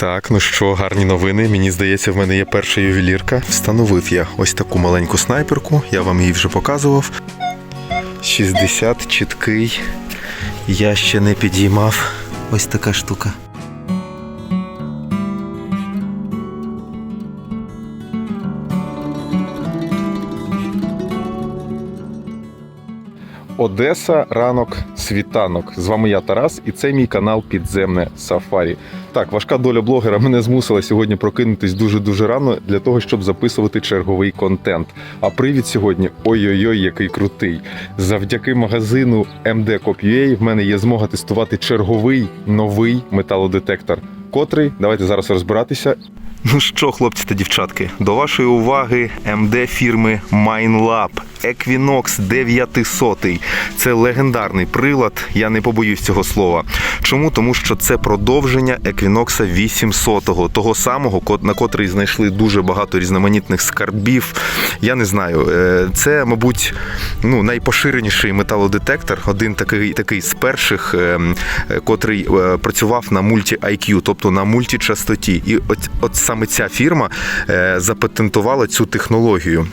Так, ну що, гарні новини. Мені здається, в мене є перша ювелірка. Встановив я ось таку маленьку снайперку, я вам її вже показував. 60 чіткий. Я ще не підіймав. Ось така штука. Одеса, ранок, світанок. З вами я Тарас, і це мій канал Підземне Сафарі. Так, важка доля блогера мене змусила сьогодні прокинутись дуже дуже рано для того, щоб записувати черговий контент. А привід сьогодні ой-ой-ой, який крутий. Завдяки магазину MD.Cop.ua в мене є змога тестувати черговий новий металодетектор. Котрий давайте зараз розбиратися. Ну що, хлопці та дівчатки, до вашої уваги МД фірми MineLab Equinox 900. Це легендарний прилад, я не побоюсь цього слова. Чому? Тому що це продовження Equinox 800, того самого, на котрий знайшли дуже багато різноманітних скарбів. Я не знаю, е, це, мабуть, ну, найпоширеніший металодетектор, один такий, такий з перших, е, е, котрий е, працював на мульті IQ, тобто на мультичастоті. І от, от саме ця фірма е, запатентувала цю технологію.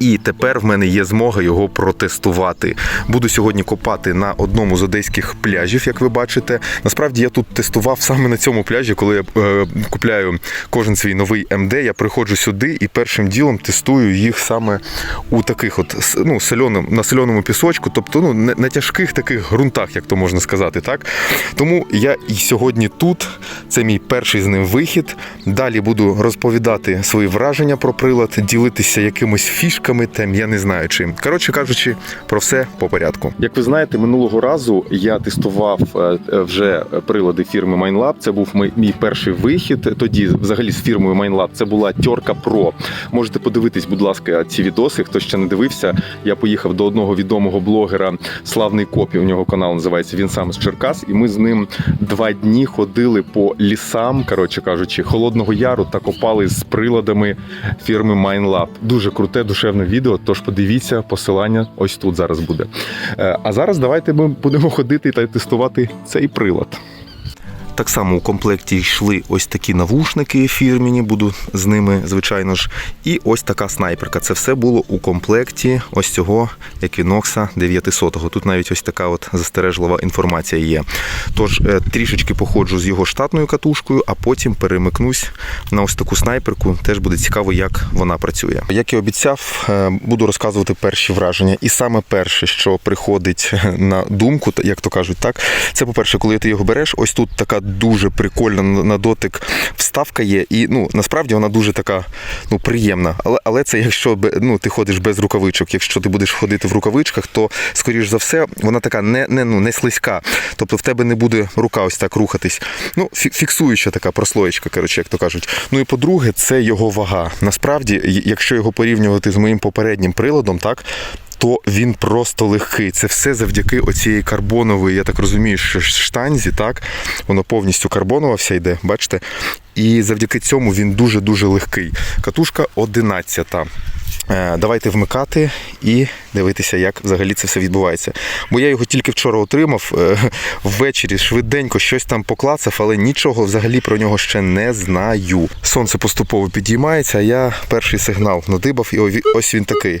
І тепер в мене є змога його протестувати. Буду сьогодні копати на одному з одеських пляжів, як ви бачите. Насправді я тут тестував саме на цьому пляжі, коли я е, купляю кожен свій новий МД. Я приходжу сюди і першим ділом тестую їх саме у таких, от ну, соленому, на соленому пісочку, тобто ну, не- на тяжких таких ґрунтах, як то можна сказати. Так? Тому я і сьогодні тут. Це мій перший з ним вихід. Далі буду розповідати свої враження про прилад, ділитися якимось фішками, там я не знаю чим. Коротше кажучи, про все по порядку. Як ви знаєте, минулого разу я тестував е, е, вже прилади фірми MineLab. Це був мій, перший вихід. Тоді, взагалі, з фірмою MineLab це була Тьорка Pro. Можете подивитись, будь ласка, ці відоси. Хто ще не дивився, я поїхав до одного відомого блогера Славний Копі. У нього канал називається Він сам з Черкас, і ми з ним два дні ходили по лісам, коротше кажучи, холодного яру та копали з приладами фірми MineLab. Дуже круте, душевне відео. Тож подивіться, посилання ось тут зараз буде. Е, А зараз давайте ми будемо ходити та тестувати цей прилад. Так само у комплекті йшли ось такі навушники фірміні, буду з ними, звичайно ж. І ось така снайперка. Це все було у комплекті ось цього Equinox 900. Тут навіть ось така от застережлива інформація є. Тож е, трішечки походжу з його штатною катушкою, а потім перемикнусь на ось таку снайперку. Теж буде цікаво, як вона працює. Як і обіцяв, е, буду розказувати перші враження. І саме перше, що приходить на думку, як то кажуть, так це по-перше, коли ти його береш, ось тут така дуже прикольна на дотик вставка є, і ну насправді вона дуже така ну приємна. Але але це якщо ну, ти ходиш без рукавичок. Якщо ти будеш ходити в рукавичках, то скоріш за все вона така не, не, ну, не слизька. Тобто в тебе не буде рука ось так рухатись. Ну, фіксуюча така прослоєчка, коротше, як то кажуть. Ну і по-друге, це його вага. Насправді, якщо його порівнювати з моїм попереднім приладом, так то він просто легкий. Це все завдяки оцієї карбонової, я так розумію, що штанзі, так? Воно повністю карбонова вся йде, бачите? І завдяки цьому він дуже-дуже легкий. Катушка 11. Е, Давайте вмикати і дивитися, як взагалі це все відбувається. Бо я його тільки вчора отримав е, ввечері, швиденько щось там поклацав, але нічого взагалі про нього ще не знаю. Сонце поступово підіймається, а я перший сигнал надибав, і ось він такий.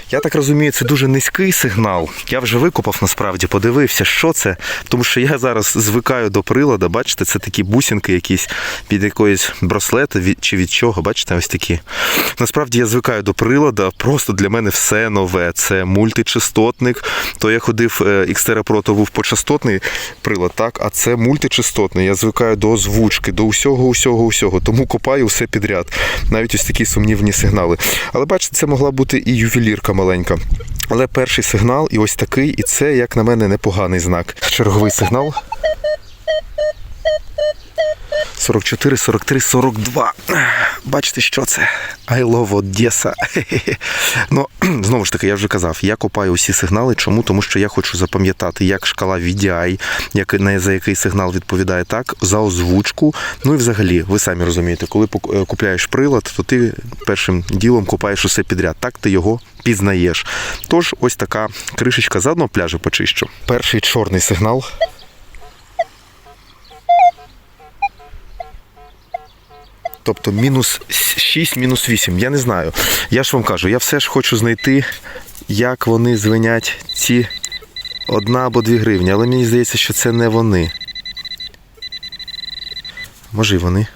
Я так розумію, це дуже низький сигнал. Я вже викопав насправді, подивився, що це. Тому що я зараз звикаю до прилада. Бачите, це такі бусинки якісь під якоюсь браслета чи від чого. Бачите, ось такі. Насправді я звикаю до прилада. Просто для мене все нове. Це мультичастотник. То я ходив е, Xterra Pro, то був почастотний прилад, так, а це мультичастотний. Я звикаю до озвучки, до усього, усього, усього. Тому копаю все підряд. Навіть ось такі сумнівні сигнали. Але бачите, це могла бути і ювелірка маленька. Але перший сигнал, і ось такий, і це, як на мене, непоганий знак. Черговий сигнал. 44, 43, 42. Бачите, що це? I love Odessa. Ну, знову ж таки, я вже казав, я копаю усі сигнали. Чому? Тому що я хочу запам'ятати, як шкала VDI, як, на, за який сигнал відповідає так, за озвучку. Ну і взагалі, ви самі розумієте, коли е, купляєш прилад, то ти першим ділом купаєш усе підряд. Так ти його пізнаєш. Тож, ось така кришечка з одного пляжу почищу. Перший чорний сигнал. Тобто мінус 6, мінус 8. Я не знаю. Я ж вам кажу, я все ж хочу знайти, як вони звенять ці одна або дві гривні, але мені здається, що це не вони. Може, і вони.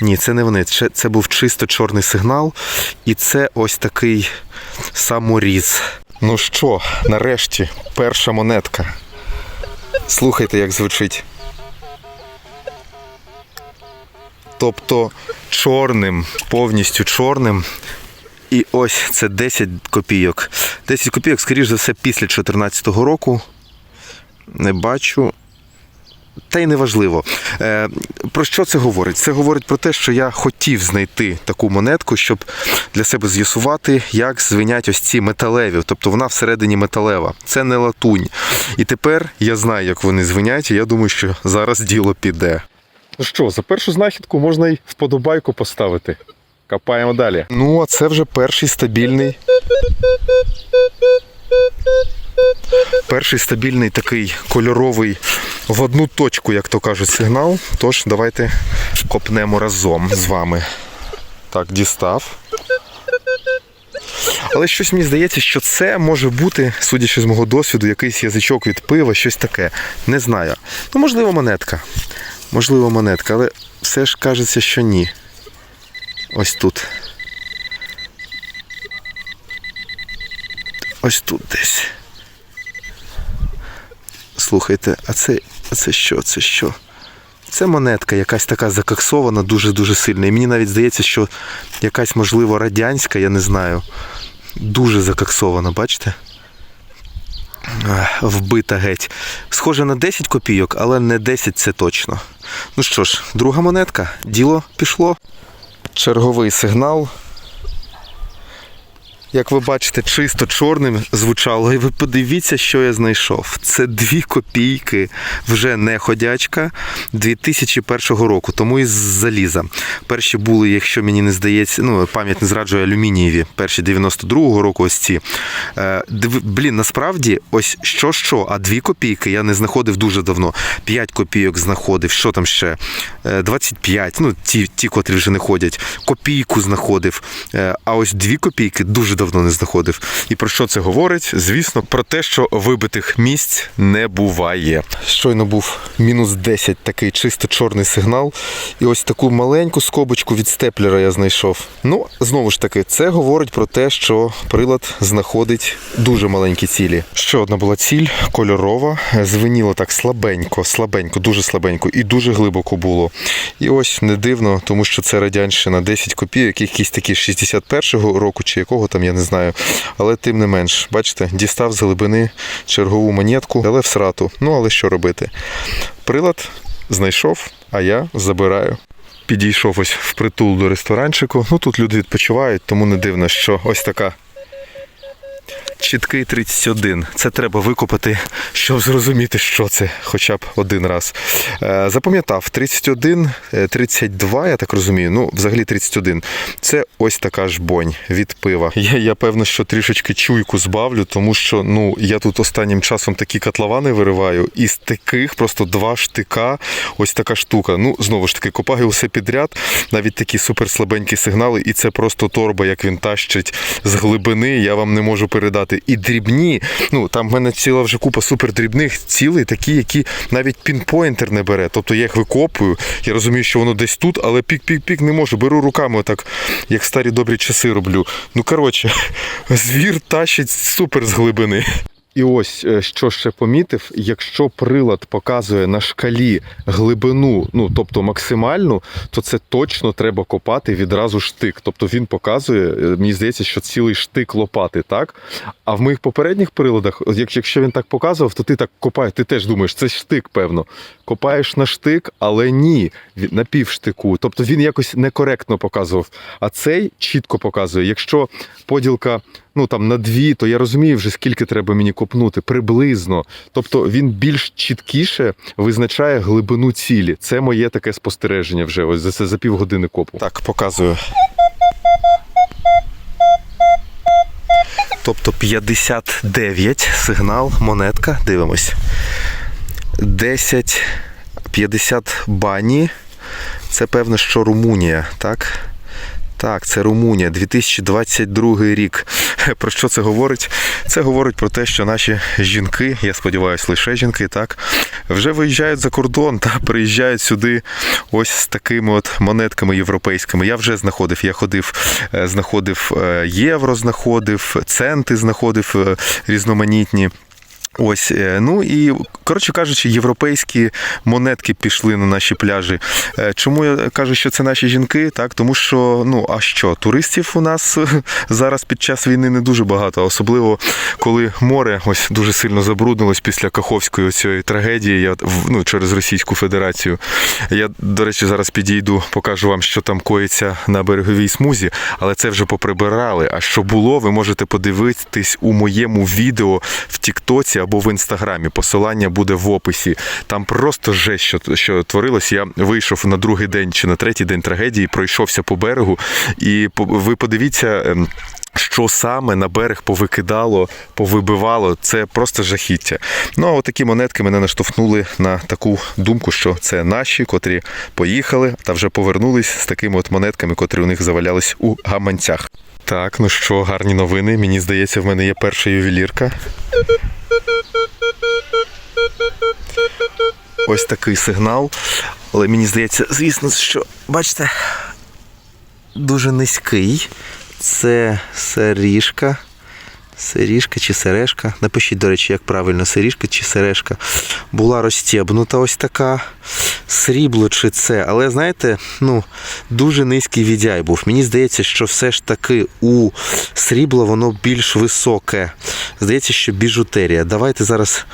Ні, це не вони. Це, це був чисто чорний сигнал, і це ось такий саморіз. Ну що, нарешті, перша монетка. Слухайте, як звучить. Тобто чорним, повністю чорним. І ось це 10 копійок. 10 копійок, скоріш за все, після 2014 року. Не бачу. Та й неважливо. Е, про що це говорить? Це говорить про те, що я хотів знайти таку монетку, щоб для себе з'ясувати, як звенять ось ці металеві. Тобто вона всередині металева. Це не латунь. І тепер я знаю, як вони звенять, і я думаю, що зараз діло піде. Ну що, за першу знахідку можна й вподобайку поставити. Копаємо далі. Ну, а це вже перший стабільний. Перший стабільний такий кольоровий в одну точку, як то кажуть, сигнал. Тож давайте копнемо разом з вами. Так, дістав. Але щось мені здається, що це може бути, судячи з мого досвіду, якийсь язичок від пива, щось таке. Не знаю. Ну, можливо, монетка. Можливо, монетка, але все ж кажеться, що ні. Ось тут. Ось тут десь. Слухайте, а це, це що? Це що? Це монетка, якась така закаксована, дуже-дуже сильна. І мені навіть здається, що якась, можливо, радянська, я не знаю. Дуже закаксована, бачите? Вбита геть. Схоже на 10 копійок, але не 10 це точно. Ну що ж, друга монетка. Діло пішло. Черговий сигнал. Як ви бачите, чисто чорним звучало. І ви подивіться, що я знайшов. Це дві копійки, вже не ходячка 2001 року, тому із заліза. Перші були, якщо мені не здається, ну пам'ять не зраджує алюмінієві, перші 92-го року ось ці. Е, блін, насправді, ось що що, а дві копійки я не знаходив дуже давно. 5 копійок знаходив, що там ще? Е, 25, ну ті, ті, котрі вже не ходять. Копійку знаходив. Е, А ось дві копійки дуже давно не знаходив. І про що це говорить? Звісно, про те, що вибитих місць не буває. Щойно був мінус 10, такий чисто чорний сигнал. І ось таку маленьку скобочку від степлера я знайшов. Ну, знову ж таки, це говорить про те, що прилад знаходить дуже маленькі цілі. Ще одна була ціль кольорова, звеніло так слабенько, слабенько, дуже слабенько і дуже глибоко було. І ось не дивно, тому що це радянщина 10 копійок, якісь такі 61-го року чи якого там, я не знаю. Але тим не менш, бачите, дістав з глибини чергову монетку, але в срату. Ну але що робити? Прилад знайшов, а я забираю. Підійшов ось впритул до ресторанчику. Ну тут люди відпочивають, тому не дивно, що ось така Чіткий 31. Це треба викопати, щоб зрозуміти, що це хоча б один раз. Е, Запам'ятав 31, е, 32, я так розумію. Ну, взагалі 31. Це ось така ж бонь від пива. Я, я певно, що трішечки чуйку збавлю, тому що ну я тут останнім часом такі котловани вириваю, і з таких просто два штика. Ось така штука. Ну, знову ж таки, копаю усе підряд, навіть такі суперслабенькі сигнали, і це просто торба, як він тащить з глибини. Я вам не можу передати. І дрібні. Ну там в мене ціла вже купа супердрібних цілей, такі, які навіть пінпойнтер не бере. Тобто я їх викопую. Я розумію, що воно десь тут, але пік-пік-пік не можу. Беру руками, отак, як старі добрі часи роблю. Ну коротше, звір тащить супер з глибини. І ось е, що ще помітив, якщо прилад показує на шкалі глибину, ну тобто максимальну, то це точно треба копати відразу штик. Тобто він показує, е, мені здається, що цілий штик лопати, так? А в моїх попередніх приладах, якщо він так показував, то ти так копаєш, ти теж думаєш, це штик, певно. Копаєш на штик, але ні, на півштику. Тобто він якось некоректно показував. А цей чітко показує. Якщо поділка ну там на дві, то я розумію вже скільки треба мені копнути, приблизно. Тобто він більш чіткіше визначає глибину цілі. Це моє таке спостереження вже. Ось за це за півгодини копу. Так, показую. Тобто 59 сигнал, монетка. Дивимось. 10, 50 бані. Це певно, що Румунія, так? Так, це Румунія, 2022 рік. Про що це говорить? Це говорить про те, що наші жінки, я сподіваюся, лише жінки, так, вже виїжджають за кордон та приїжджають сюди ось з такими от монетками європейськими. Я вже знаходив, я ходив, е, знаходив е, євро, знаходив, центи знаходив е, різноманітні. Ось, е, ну і коротше кажучи, європейські монетки пішли на наші пляжі. Е, Чому я кажу, що це наші жінки? Так, тому що ну а що, туристів у нас зараз під час війни не дуже багато, особливо коли море ось дуже сильно забруднилось після Каховської цієї трагедії. Я ну, через Російську Федерацію. Я, до речі, зараз підійду, покажу вам, що там коїться на береговій смузі, але це вже поприбирали. А що було, ви можете подивитись у моєму відео в Тіктоці або в інстаграмі. Посилання буде в описі. Там просто жесть, що, що творилось. Я вийшов на другий день чи на третій день трагедії, пройшовся по берегу, і ви подивіться. ем, що саме на берег повикидало, повибивало, це просто жахіття. Ну а отакі монетки мене наштовхнули на таку думку, що це наші, котрі поїхали та вже повернулись з такими от монетками, котрі у них завалялись у гаманцях. Так, ну що, гарні новини. Мені здається, в мене є перша ювелірка. Ось такий сигнал. Але мені здається, звісно, що бачите, дуже низький. Це серіжка. Серіжка чи сережка. Напишіть, до речі, як правильно, серіжка чи сережка. Була розстібнута ось така. Срібло чи це. Але знаєте, ну, дуже низький віддяй був. Мені здається, що все ж таки у срібло воно більш високе. Здається, що біжутерія. Давайте зараз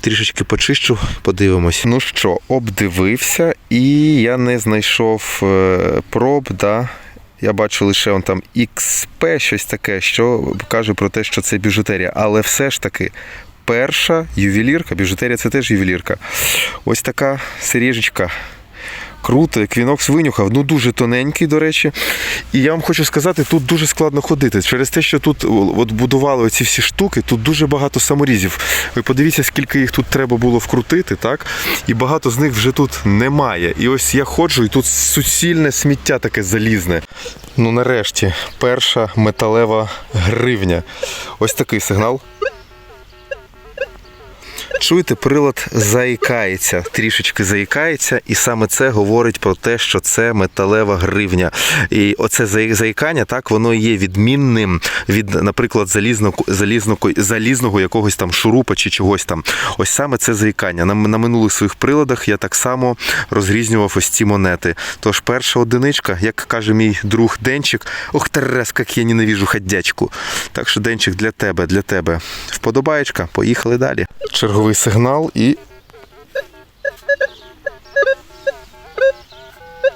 трішечки почищу, подивимось. Ну що, обдивився, і я не знайшов е, проб, да. Я бачу лише он там XP, щось таке, що каже про те, що це біжутерія. Але все ж таки, перша ювелірка, біжутерія це теж ювелірка. Ось така сережечка. Круто, еквінокс винюхав, ну дуже тоненький, до речі. І я вам хочу сказати, тут дуже складно ходити. Через те, що тут от будували оці всі штуки, тут дуже багато саморізів. Ви подивіться, скільки їх тут треба було вкрутити, так? І багато з них вже тут немає. І ось я ходжу, і тут суцільне сміття таке залізне. Ну нарешті, перша металева гривня. Ось такий сигнал. Чуєте, прилад заїкається, трішечки заїкається, і саме це говорить про те, що це металева гривня. І оце заїкання, так, воно є відмінним від, наприклад, залізного, залізного, залізного якогось там шурупа чи чогось там. Ось саме це заїкання. На, на минулих своїх приладах я так само розрізнював ось ці монети. Тож перша одиничка, як каже мій друг Денчик, ох, Терес, як я ненавижу ходячку. Так що, Денчик, для тебе, для тебе. Вподобаєчка, поїхали далі. Черговий сигнал і.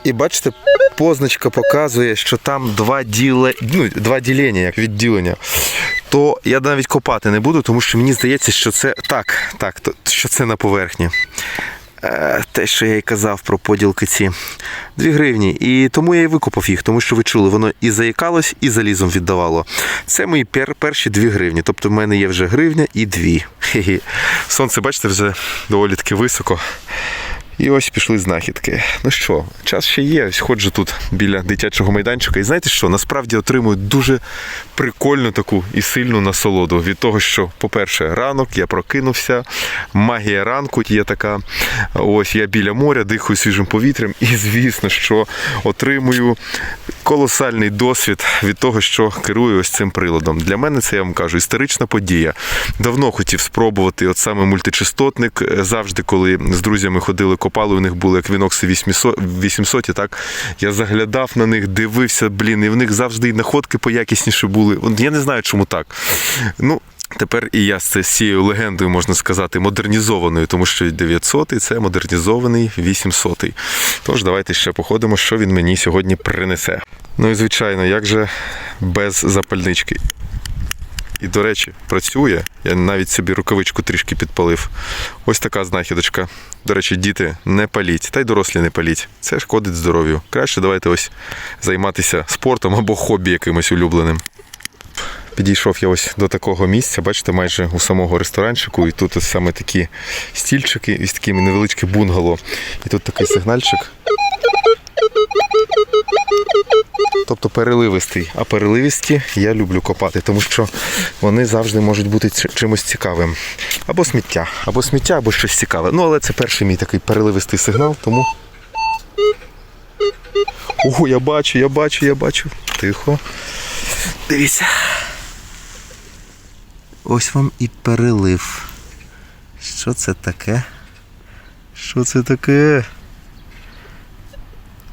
І бачите, позначка показує, що там два діле... ну, два ділення, як відділення. То я навіть копати не буду, тому що мені здається, що це так, так, що це на поверхні. Е, Те, що я й казав про поділки ці. 2 гривні. І тому я і викупав їх, тому що ви чули, воно і заїкалось, і залізом віддавало. Це мої пер- перші дві гривні. Тобто в мене є вже гривня і дві. Хе-хе. Сонце, бачите, вже доволі таки високо. І ось пішли знахідки. Ну що, час ще є. Ось ходжу тут біля дитячого майданчика. І знаєте що? Насправді отримую дуже прикольну таку і сильну насолоду від того, що, по-перше, ранок я прокинувся, магія ранку є така. Ось я біля моря, дихаю свіжим повітрям, і звісно, що отримую колосальний досвід від того, що керую ось цим приладом. Для мене це я вам кажу історична подія. Давно хотів спробувати от саме мультичастотник. Е, Завжди, коли з друзями ходили, копали, у них були еквінокси 800, 800 так я заглядав на них, дивився, блін, і в них завжди і находки поякісніше були. Я не знаю, чому так. Ну, Тепер і я з цією легендою можна сказати модернізованою, тому що 900 це модернізований 800. Тож давайте ще походимо, що він мені сьогодні принесе. Ну і звичайно, як же без запальнички. І, до речі, працює. Я навіть собі рукавичку трішки підпалив. Ось така знахідочка. До речі, діти, не паліть, та й дорослі не паліть. Це шкодить здоров'ю. Краще давайте ось займатися спортом або хобі якимось улюбленим. Підійшов я ось до такого місця, бачите, майже у самого ресторанчику, і тут ось саме такі стільчики із такими невеличкі бунгало. І тут такий сигнальчик. Тобто переливистий. А переливисті я люблю копати, тому що вони завжди можуть бути чимось цікавим. Або сміття, або сміття, або щось цікаве. Ну, але це перший мій такий переливистий сигнал, тому. Ого, я бачу, я бачу, я бачу. Тихо. Дивіться. Ось вам і перелив. Що це таке? Що це таке?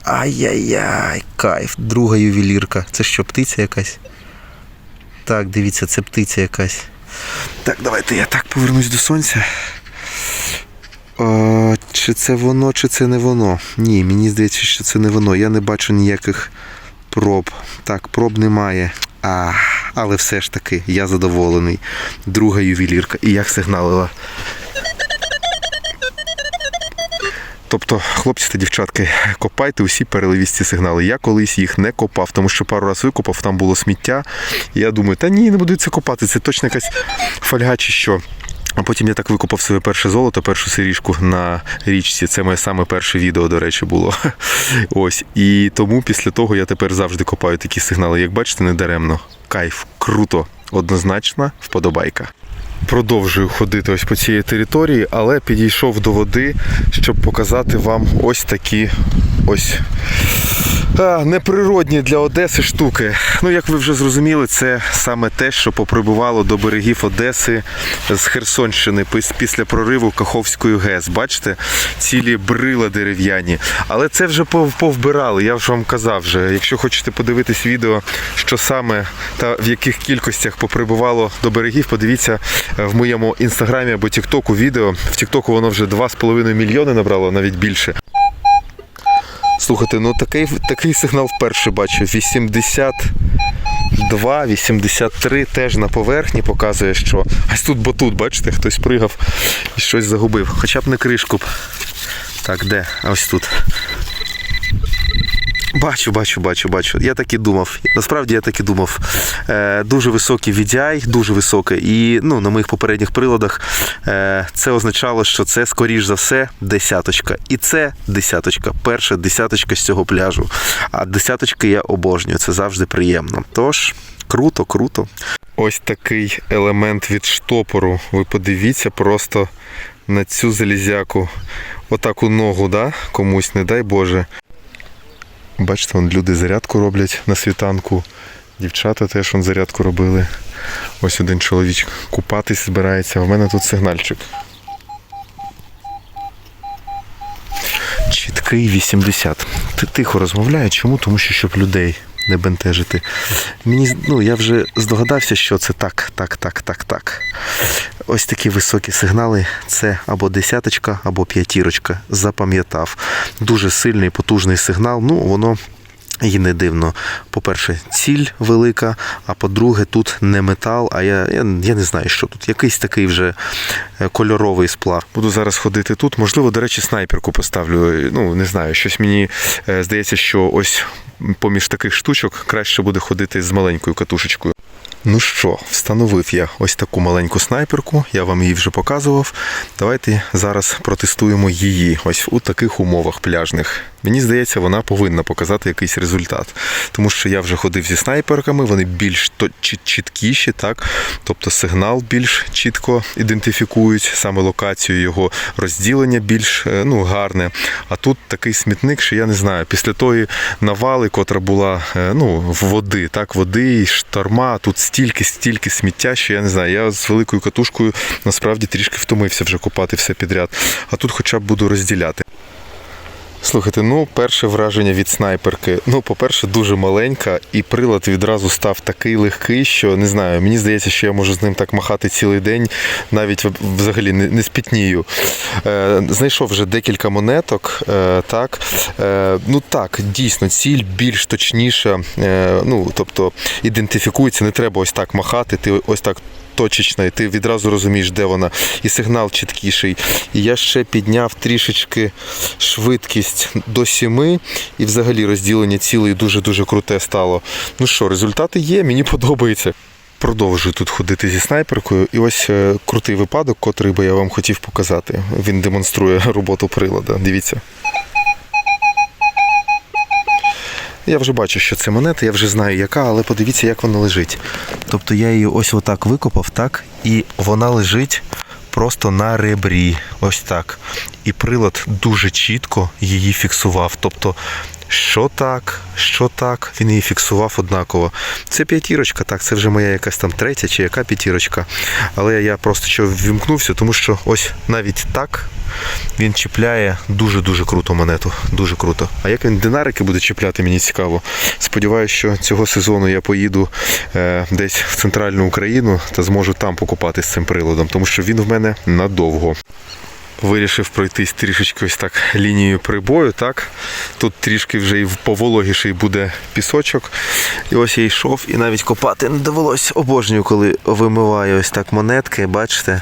Ай-яй-яй, кайф, друга ювелірка. Це що, птиця якась? Так, дивіться, це птиця якась. Так, давайте я так повернусь до сонця. О, чи це воно, чи це не воно? Ні, мені здається, що це не воно. Я не бачу ніяких проб. Так, проб немає. А, але все ж таки, я задоволений. Друга ювелірка. І як сигналила. Тобто, хлопці та дівчатки, копайте усі переливісті сигнали. Я колись їх не копав, тому що пару разів викопав, там було сміття. І я думаю, та ні, не буду це копати, це точно якась фольга чи що. А потім я так викопав своє перше золото, першу сиріжку на річці. Це моє саме перше відео, до речі, було. Ось. І тому після того я тепер завжди копаю такі сигнали. Як бачите, не даремно. Кайф, круто, однозначна вподобайка. Продовжую ходити ось по цій території, але підійшов до води, щоб показати вам ось такі ось неприродні для Одеси штуки. Ну, як ви вже зрозуміли, це саме те, що поприбувало до берегів Одеси з Херсонщини після прориву Каховської ГЕС. Бачите, цілі брила дерев'яні. Але це вже пов- повбирали. Я вже вам казав вже. Якщо хочете подивитись відео, що саме та в яких кількостях поприбувало до берегів, подивіться е, в моєму інстаграмі або Тіктоку відео. В Тіктоку воно вже 2,5 мільйони набрало, навіть більше. Слухайте, ну такий, такий сигнал вперше бачу. 82, 83 теж на поверхні показує, що ось тут бо тут, бачите, хтось пригав і щось загубив. Хоча б не кришку. Так, де? А ось тут. Бачу, бачу, бачу, бачу. Я так і думав. Насправді я так і думав. Е, дуже високий VDI, дуже високий. І ну, на моїх попередніх приладах е, це означало, що це, скоріш за все, десяточка. І це десяточка. Перша десяточка з цього пляжу. А десяточки я обожнюю. Це завжди приємно. Тож, круто, круто. Ось такий елемент від штопору. Ви подивіться просто на цю залізяку. Отаку ногу, да? комусь, не дай Боже. Бачите, вон люди зарядку роблять на світанку. Дівчата теж вон зарядку робили. Ось один чоловік купатись збирається. У мене тут сигнальчик. Чіткий 80. Ти тихо розмовляє. Чому? Тому що щоб людей не бентежити. Мені ну, я вже здогадався, що це так, так, так, так, так. Ось такі високі сигнали. Це або десяточка, або п'ятірочка. Запам'ятав. Дуже сильний, потужний сигнал. Ну, воно і не дивно. По-перше, ціль велика, а по-друге, тут не метал, а я, я, я не знаю, що тут. Якийсь такий вже е, кольоровий сплав. Буду зараз ходити тут. Можливо, до речі, снайперку поставлю. Ну, не знаю, щось мені е, здається, що ось поміж таких штучок краще буде ходити з маленькою катушечкою. Ну що, встановив я ось таку маленьку снайперку, я вам її вже показував. Давайте зараз протестуємо її ось у таких умовах пляжних. Мені здається, вона повинна показати якийсь результат. Тому що я вже ходив зі снайперками, вони більш чіткіші, так? тобто сигнал більш чітко ідентифікують, саме локацію його розділення більш е, ну, гарне. А тут такий смітник, що я не знаю, після тої навали, котра була е, ну, в води, так, води шторма, тут стільки, стільки сміття, що я не знаю. Я з великою катушкою насправді трішки втомився вже копати все підряд. А тут хоча б буду розділяти. Слухайте, ну перше враження від снайперки. Ну, по-перше, дуже маленька, і прилад відразу став такий легкий, що не знаю. Мені здається, що я можу з ним так махати цілий день, навіть взагалі не, не спітнію. Е, знайшов вже декілька монеток. Е, так, е, ну так, дійсно, ціль більш точніша. Е, ну, тобто ідентифікується, не треба ось так махати. Ти ось так точечна, і ти відразу розумієш, де вона, і сигнал чіткіший. І я ще підняв трішечки швидкість до 7, і взагалі розділення цілей дуже-дуже круте стало. Ну що, результати є, мені подобається. Продовжую тут ходити зі снайперкою, і ось е, крутий випадок, котрий би я вам хотів показати. Він демонструє роботу прилада. Дивіться. Я вже бачу, що це монета, я вже знаю яка, але подивіться, як вона лежить. Тобто я її ось отак викопав, так, і вона лежить просто на ребрі. Ось так. І прилад дуже чітко її фіксував. Тобто, що так, що так, він її фіксував однаково. Це п'ятірочка, так, це вже моя якась там третя чи яка п'ятірочка. Але я просто що ввімкнувся, тому що ось навіть так він чіпляє дуже-дуже круто монету. Дуже круто. А як він динарики буде чіпляти, мені цікаво. Сподіваюся, що цього сезону я поїду е, десь в центральну Україну та зможу там покупати з цим приладом, тому що він в мене надовго. Вирішив пройтись трішечки ось так лінією прибою. Так тут трішки вже і повологіший буде пісочок. І ось я йшов, і навіть копати не довелось. Обожнюю, коли вимиваю ось так монетки, бачите.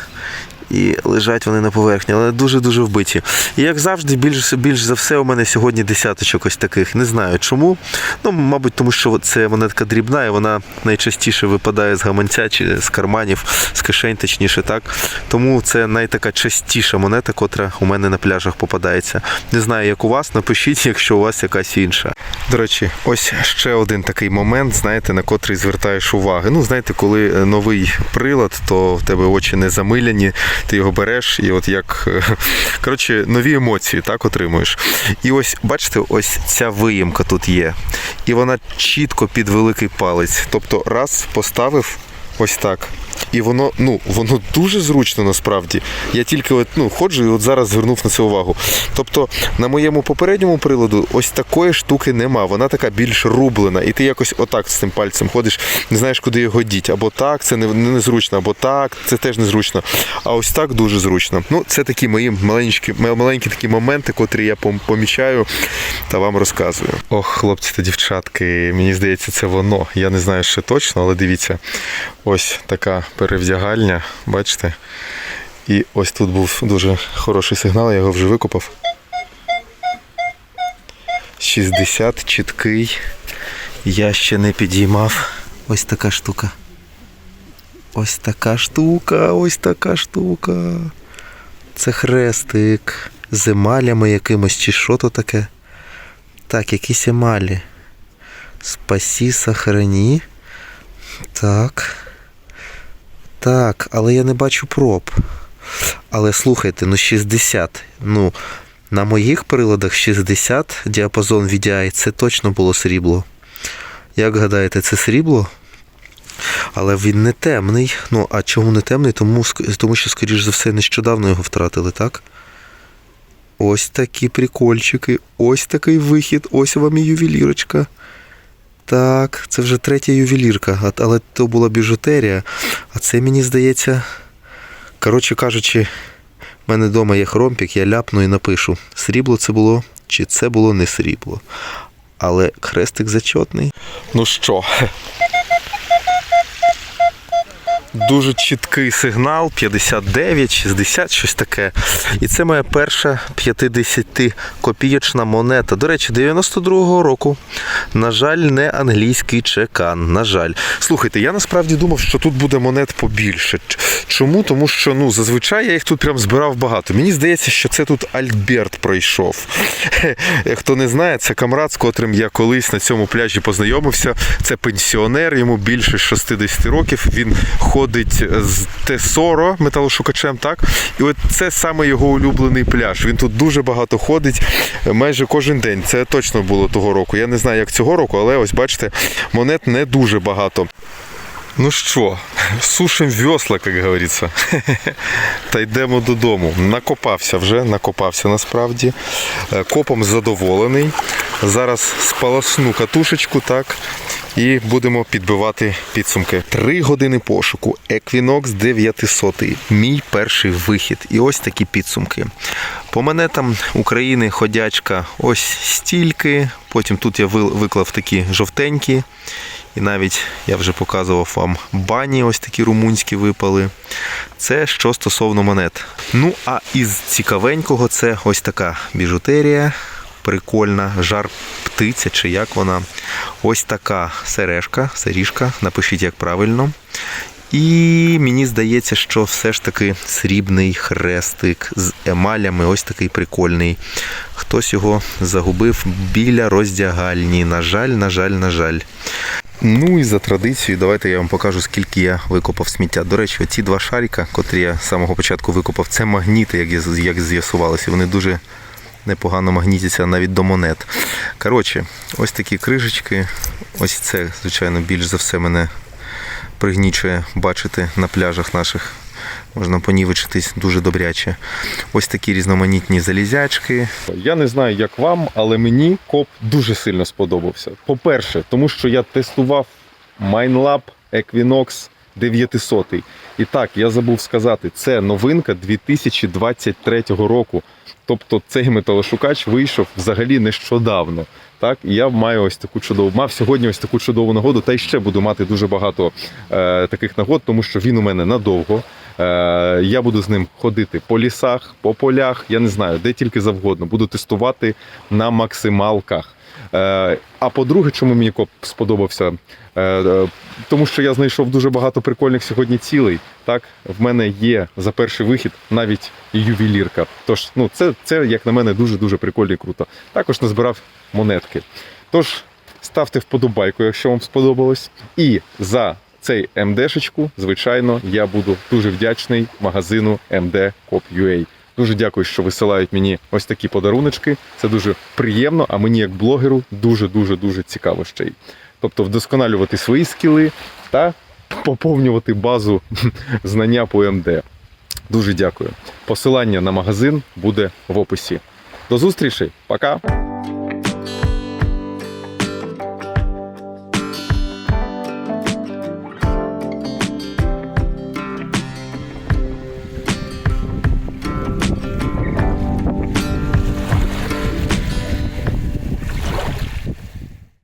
І лежать вони на поверхні, але дуже-дуже вбиті. І як завжди, більш, більш за все, у мене сьогодні десяточок ось таких. Не знаю чому. Ну, мабуть, тому що це монетка дрібна, і вона найчастіше випадає з гаманця чи з карманів, з кишень, точніше, так. Тому це найтака частіша монета, котра у мене на пляжах попадається. Не знаю, як у вас, напишіть, якщо у вас якась інша. До речі, ось ще один такий момент, знаєте, на котрий звертаєш уваги. Ну, знаєте, коли е, новий прилад, то в тебе очі не замиляні, ти його береш, і от як е, коротше, нові емоції так отримуєш. І ось бачите, ось ця виїмка тут є. І вона чітко під великий палець. Тобто, раз поставив ось так. І воно, ну, воно дуже зручно насправді. Я тільки от, ну, ходжу і от зараз звернув на це увагу. Тобто на моєму попередньому приладу ось такої штуки нема. Вона така більш рублена. І ти якось отак з цим пальцем ходиш, не знаєш, куди його діть. Або так, це не, не незручно, або так, це теж незручно. А ось так дуже зручно. Ну, це такі мої маленькі, маленькі такі моменти, котрі я помічаю та вам розказую. Ох, хлопці та дівчатки, мені здається, це воно. Я не знаю ще точно, але дивіться, ось така перевдягальня, бачите? І ось тут був дуже хороший сигнал, я його вже викопав. 60 чіткий. Я ще не підіймав. Ось така штука. Ось така штука, ось така штука. Це хрестик з емалями якимось, чи що то таке? Так, якісь емалі. Спасі, сохрані. Так. Так, але я не бачу проб. Але слухайте, ну 60. Ну, на моїх приладах 60 діапазон VDI це точно було срібло. Як гадаєте, це срібло? Але він не темний. Ну, а чому не темний? Тому, тому що, скоріш за все, нещодавно його втратили, так? Ось такі прикольчики, ось такий вихід, ось вам і ювелірочка. Так, це вже третя ювелірка, але то була біжутерія. А це мені здається. Коротше кажучи, в мене вдома є хромпік, я ляпну і напишу, срібло це було чи це було не срібло. Але хрестик зачетний. Ну що? Дуже чіткий сигнал, 59, 60, щось таке. І це моя перша 50-копієчна монета. До речі, 92-го року. На жаль, не англійський чекан. На жаль. Слухайте, я насправді думав, що тут буде монет побільше. Чому? Тому що ну, зазвичай я їх тут прям збирав багато. Мені здається, що це тут Альберт пройшов. Хто не знає, це камрад, з котрим я колись на цьому пляжі познайомився. Це пенсіонер, йому більше 60 років. Він ходить з Тесоро металошукачем, так? І от це саме його улюблений пляж. Він тут дуже багато ходить майже кожен день. Це точно було того року. Я не знаю, як цього року, але ось бачите, монет не дуже багато. Ну що, сушим весла, як говориться. Та йдемо додому. Накопався вже, накопався насправді. Е, Копом задоволений. Зараз спаласну катушечку, так. І будемо підбивати підсумки. Три години пошуку. Equinox 900. Мій перший вихід. І ось такі підсумки. По монетам України ходячка ось стільки. Потім тут я виклав такі жовтенькі. І навіть я вже показував вам бані, ось такі румунські випали. Це що стосовно монет. Ну, а із цікавенького це ось така біжутерія. Прикольна, жар птиця, чи як вона. Ось така сережка, серіжка, напишіть як правильно. І мені здається, що все ж таки срібний хрестик з емалями, ось такий прикольний. Хтось його загубив біля роздягальні. На жаль, на жаль, на жаль. Ну і за традицією, давайте я вам покажу, скільки я викопав сміття. До речі, оці два шарика, котрі я з самого початку викопав, це магніти, як, як з'ясувалося. Вони дуже непогано магнітяться навіть до монет. Коротше, ось такі крижечки. Ось це, звичайно, більш за все мене пригнічує бачити на пляжах наших. Можна понівечитись дуже добряче. Ось такі різноманітні залізячки. Я не знаю, як вам, але мені коп дуже сильно сподобався. По-перше, тому що я тестував MineLab Equinox 900. І так, я забув сказати, це новинка 2023 року. Тобто цей металошукач вийшов взагалі нещодавно. Так, і я маю ось таку чудову, мав сьогодні ось таку чудову нагоду, та й ще буду мати дуже багато е, таких нагод, тому що він у мене надовго. Е, я буду з ним ходити по лісах, по полях, я не знаю, де тільки завгодно. Буду тестувати на максималках. Е, а по-друге, чому мені коп сподобався? Е, е, тому що я знайшов дуже багато прикольних сьогодні цілей. Так, в мене є за перший вихід навіть ювелірка. Тож, ну це, це як на мене дуже дуже прикольно і круто. Також назбирав монетки. Тож ставте вподобайку, якщо вам сподобалось. І за цей МДшечку, звичайно, я буду дуже вдячний магазину MD Cop.ua. Дуже дякую, що висилають мені ось такі подаруночки. Це дуже приємно, а мені як блогеру дуже дуже дуже цікаво ще й. Тобто вдосконалювати свої скіли та поповнювати базу знання по МД. Дуже дякую. Посилання на магазин буде в описі. До зустрічі, пока!